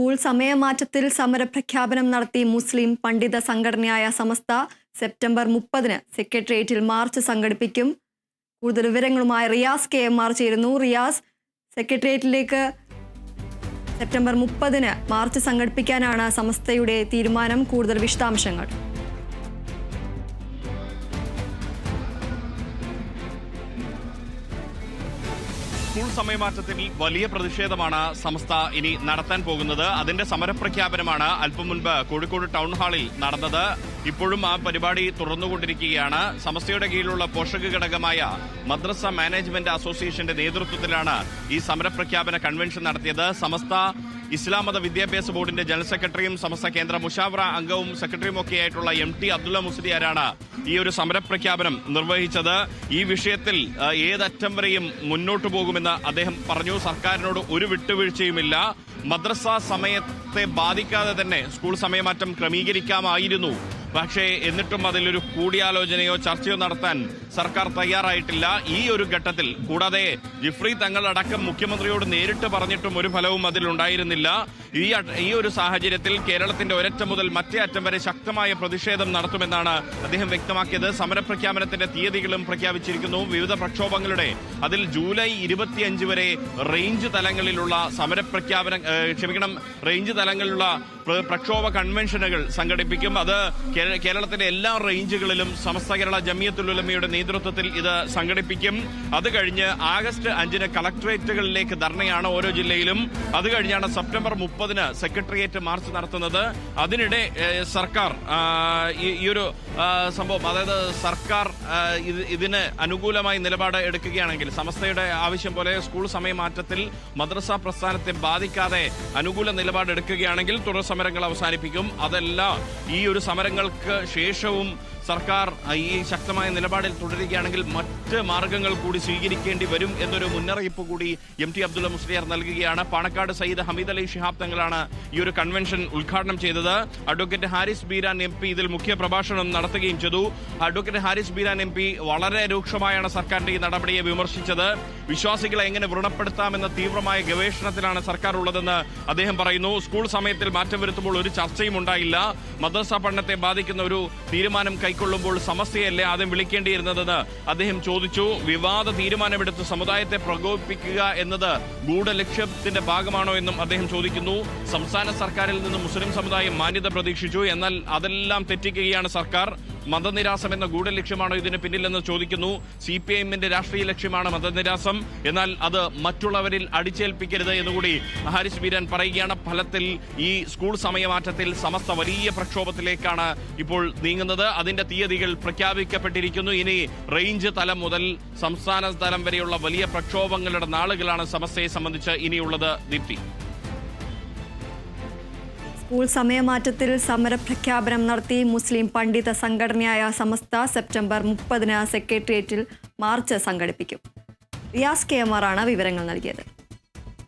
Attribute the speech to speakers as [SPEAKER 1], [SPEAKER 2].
[SPEAKER 1] School സമയമാറ്റത്തിൽ സമരപ്രഖ്യാപനം നടത്തി മുസ്ലിം പണ്ഡിത സംഘടനയായ സമസ്ത സെപ്റ്റംബർ മുപ്പതിന് സെക്രട്ടേറിയറ്റിൽ മാർച്ച് സംഘടിപ്പിക്കും. കൂടുതൽ വിവരങ്ങളുമായി റിയാസ് കെ എം ആർ ചേരുന്നു. റിയാസ് സെക്രട്ടേറിയറ്റിലേക്ക് സെപ്റ്റംബർ മുപ്പതിന് മാർച്ച് സംഘടിപ്പിക്കാനാണ് സമസ്തയുടെ തീരുമാനം. കൂടുതൽ വിശദാംശങ്ങൾ.
[SPEAKER 2] സ്കൂൾ സമയമാറ്റത്തിൽ വലിയ പ്രതിഷേധമാണ് സംസ്ഥ ഇനി നടത്താൻ പോകുന്നത്. അതിന്റെ സമരപ്രഖ്യാപനമാണ് അല്പം മുൻപ് കോഴിക്കോട് ടൗൺ ഹാളിൽ നടന്നത്. ഇപ്പോഴും ആ പരിപാടി തുടർന്നുകൊണ്ടിരിക്കുകയാണ്. സമസ്തയുടെ കീഴിലുള്ള പോഷക ഘടകമായ മദ്രസ മാനേജ്മെന്റ് അസോസിയേഷന്റെ നേതൃത്വത്തിലാണ് ഈ സമരപ്രഖ്യാപന കൺവെൻഷൻ നടത്തിയത്. സമസ്ത ഇസ്ലാം മത വിദ്യാഭ്യാസ ബോർഡിന്റെ ജനറൽ സെക്രട്ടറിയും സമസ്ത കേന്ദ്ര മുഷാവറ അംഗവും സെക്രട്ടറിയും ഒക്കെ ആയിട്ടുള്ള എം ടി അബ്ദുള്ള മുസ്ലിയാരാണ് ഈ ഒരു സമരപ്രഖ്യാപനം നിർവഹിച്ചത്? ഈ വിഷയത്തിൽ ഏതറ്റം വരെയും മുന്നോട്ടു പോകുമെന്ന് അദ്ദേഹം പറഞ്ഞു. സർക്കാരിനോട് ഒരു വിട്ടുവീഴ്ചയുമില്ല. മദ്രസ സമയത്തെ ബാധിക്കാതെ തന്നെ സ്കൂൾ സമയമാറ്റം ക്രമീകരിക്കാമായിരുന്നു. പക്ഷേ എന്നിട്ടും അതിലൊരു കൂടിയാലോചനയോ ചർച്ചയോ നടത്താൻ സർക്കാർ തയ്യാറായിട്ടില്ല. ഈ ഒരു ഘട്ടത്തിൽ കൂടാതെ ജിഫ്രി തങ്ങളടക്കം മുഖ്യമന്ത്രിയോട് നേരിട്ട് പറഞ്ഞിട്ടും ഒരു ഫലവും അതിലുണ്ടായിരുന്നില്ല. ഈ ഈ ഒരു സാഹചര്യത്തിൽ കേരളത്തിന്റെ ഒരറ്റം മുതൽ മറ്റേ അറ്റം വരെ ശക്തമായ പ്രതിഷേധം നടത്തുമെന്നാണ് അദ്ദേഹം വ്യക്തമാക്കിയത്. സമരപ്രഖ്യാപനത്തിന്റെ തീയതികളും പ്രഖ്യാപിച്ചിരിക്കുന്നു. വിവിധ പ്രക്ഷോഭങ്ങളുടെ അതിൽ ജൂലൈ ഇരുപത്തിയഞ്ച് വരെ റേഞ്ച് തലങ്ങളിലുള്ള സമരപ്രഖ്യാപന ക്ഷമിക്കണം റേഞ്ച് തലങ്ങളിലുള്ള പ്രക്ഷോഭ കൺവെൻഷനുകൾ സംഘടിപ്പിക്കും. അത് കേ- കേരളത്തിലെ എല്ലാ റേഞ്ചുകളിലും സമസ്ത കേരള ജമിയത്തുലുലമയുടെ നേതൃത്വത്തിൽ ഇത് സംഘടിപ്പിക്കും. അത് കഴിഞ്ഞ് ആഗസ്റ്റ് അഞ്ചിന് കളക്ടറേറ്റുകളിലേക്ക് ധർണയാണ് ഓരോ ജില്ലയിലും. അത് കഴിഞ്ഞാണ് സെപ്റ്റംബർ മുപ്പതിന് സെക്രട്ടേറിയറ്റ് മാർച്ച് നടത്തുന്നത്. അതിനിടെ സർക്കാർ ഈ- ഒരു സംഭവം അതായത് സർക്കാർ ഇതിന് അനുകൂലമായി നിലപാട് എടുക്കുകയാണെങ്കിൽ സമസ്തയുടെ ആവശ്യം പോലെ സ്കൂൾ സമയമാറ്റത്തിൽ മദ്രസ പ്രസ്ഥാനത്തെ ബാധിക്കാതെ അനുകൂല നിലപാട് എടുക്കുകയാണെങ്കിൽ തുടർ സമരങ്ങൾ അവസാനിപ്പിക്കും. അതെല്ലാം ഈ ഒരു സമരങ്ങൾക്ക് ശേഷവും സർക്കാർ ഈ ശക്തമായ നിലപാടിൽ തുടരുകയാണെങ്കിൽ മറ്റ് മാർഗങ്ങൾ കൂടി സ്വീകരിക്കേണ്ടി വരും എന്നൊരു മുന്നറിയിപ്പ് കൂടി എം ടി അബ്ദുള്ള മുസ്ലിയാർ നൽകുകയാണ്. പാണക്കാട് സയ്യിദ് ഹമീദ് അലി ഷിഹാബ് തങ്ങളാണ് ഈ ഒരു കൺവെൻഷൻ ഉദ്ഘാടനം ചെയ്തത്. Advocate Haris Beeran M P ഇതിൽ മുഖ്യ പ്രഭാഷണം നടത്തുകയും ചെയ്തു. Advocate Haris Beeran M P വളരെ രൂക്ഷമായാണ് സർക്കാരിന്റെ ഈ നടപടിയെ വിമർശിച്ചത്. വിശ്വാസികളെ എങ്ങനെ വ്രണപ്പെടുത്താമെന്ന തീവ്രമായ ഗവേഷണത്തിലാണ് സർക്കാർ ഉള്ളതെന്ന് അദ്ദേഹം പറയുന്നു. സ്കൂൾ സമയത്തിൽ മാറ്റം വരുത്തുമ്പോൾ ഒരു ചർച്ചയും ഉണ്ടായില്ല. മദ്രസ പഠനത്തെ ബാധിക്കുന്ന ഒരു തീരുമാനം കൈക്കൊള്ളുമ്പോൾ സമസ്യയല്ലേ ആദ്യം വിളിക്കേണ്ടിയിരുന്നതെന്ന് അദ്ദേഹം ചോദിച്ചു. വിവാദ തീരുമാനമെടുത്ത് സമുദായത്തെ പ്രകോപിപ്പിക്കുക എന്നത് ഗൂഢലക്ഷ്യത്തിന്റെ ഭാഗമാണോ എന്നും അദ്ദേഹം ചോദിക്കുന്നു. സംസ്ഥാന സർക്കാരിൽ നിന്ന് മുസ്ലിം സമുദായം മാന്യത പ്രതീക്ഷിച്ചു. എന്നാൽ അതെല്ലാം തെറ്റിക്കുകയാണ് സർക്കാർ. മതനിരാസം എന്ന ഗൂഢലക്ഷ്യമാണോ ഇതിന് പിന്നിലെന്ന് ചോദിക്കുന്നു. സി പി എമ്മിന്റെ രാഷ്ട്രീയ ലക്ഷ്യമാണ് മതനിരാസം. എന്നാൽ അത് മറ്റുള്ളവരിൽ അടിച്ചേൽപ്പിക്കരുത് എന്നുകൂടി ഹാരിസ് ബീരാൻ പറയുകയാണ്. ഫലത്തിൽ ഈ സ്കൂൾ സമയമാറ്റത്തിൽ സമസ്ത വലിയ പ്രക്ഷോഭത്തിലേക്കാണ് ഇപ്പോൾ നീങ്ങുന്നത്. അതിന്റെ തീയതികൾ പ്രഖ്യാപിക്കപ്പെട്ടിരിക്കുന്നു. ഇനി റേഞ്ച് തലം മുതൽ സംസ്ഥാന തലം വരെയുള്ള വലിയ പ്രക്ഷോഭങ്ങളുടെ നാളുകളാണ് സമസ്തയെ സംബന്ധിച്ച് ഇനിയുള്ളത് ദീപ്തി.
[SPEAKER 1] സ്കൂൾ സമയമാറ്റത്തിൽ സമരപ്രഖ്യാപനം നടത്തി മുസ്ലിം പണ്ഡിത സംഘടനയായ സമസ്ത സെപ്റ്റംബർ മുപ്പതിന് സെക്രട്ടേറിയറ്റിൽ മാർച്ച് സംഘടിപ്പിക്കും. റിയാസ് കെ എം ആർ ആണ് വിവരങ്ങൾ നൽകിയത്.